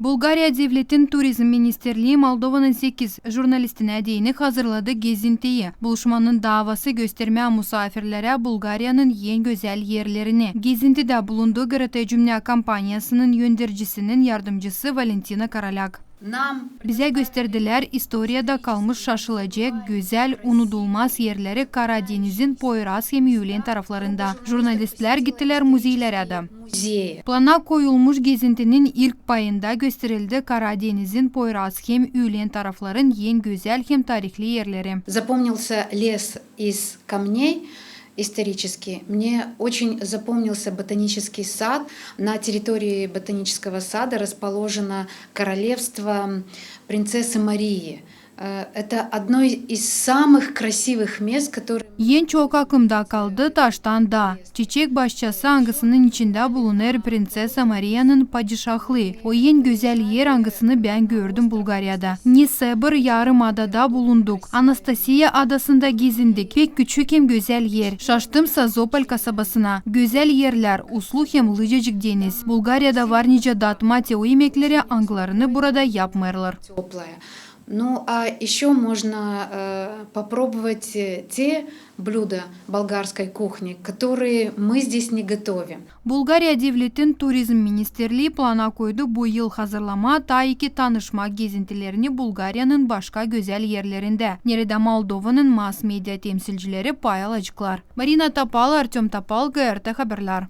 Bulgariya Devletin Turizm Ministerliği Moldova'nın 8 jurnalistine deyini hazırladı gezintiyi. Buluşmanın davası göstermeye misafirlere Bulgarya'nın en güzel yerlerini. Gezintide bulunduğu GRT Cümle kampanyasının yöndericisinin yardımcısı Valentina Karalak. Нам Bize gösterdiler historiada kalmış şaşılacak güzel, unutulmaz yerleri Karadeniz'in Poyraz hem Yulen taraflarında. Jurnalistler gittiler müzeylere de. музеи. Plana koyulmuş gezintinin ilk payında gösterildi Karadeniz'in Poyraz hem Ülen tarafların en güzel hem tarihli yerleri. Запомнился лес из камней Исторический. Мне очень запомнился ботанический сад. На территории ботанического сада расположено королевство принцессы Марии. Э, Это одно из самых красивых мест, которые En çok aklımda kaldı taştan da. Çiçek başçası angısının içinde bulunur Prinsesa Maria'nın padişahlığı. O en güzel yer angısını ben gördüm Bulgarya'da. Nisebr yarımadada bulunduk. Anastasia adasında gezindik. Pek küçük hem güzel yer. Şaştım Sazopol kasabasına. Güzel yerler, uslu hem lıcacık deniz. Bulgarya'da var nice datmatya yemekleri anglarını burada yapmırlar. теплое. Ну а еще можно э, попробовать э, те блюда болгарской кухни, которые мы здесь не готовим. Булгария девлетин туризм министерли плана койду бу йыл хазырлама таики танышма кезинтилерини Булгариянын башка гөзел ерлеринде. нереда Молдованын масс медиа темсилчилери паял ачыклар. Марина Тапал, Артем Тапал, ГРТ Хабарлар.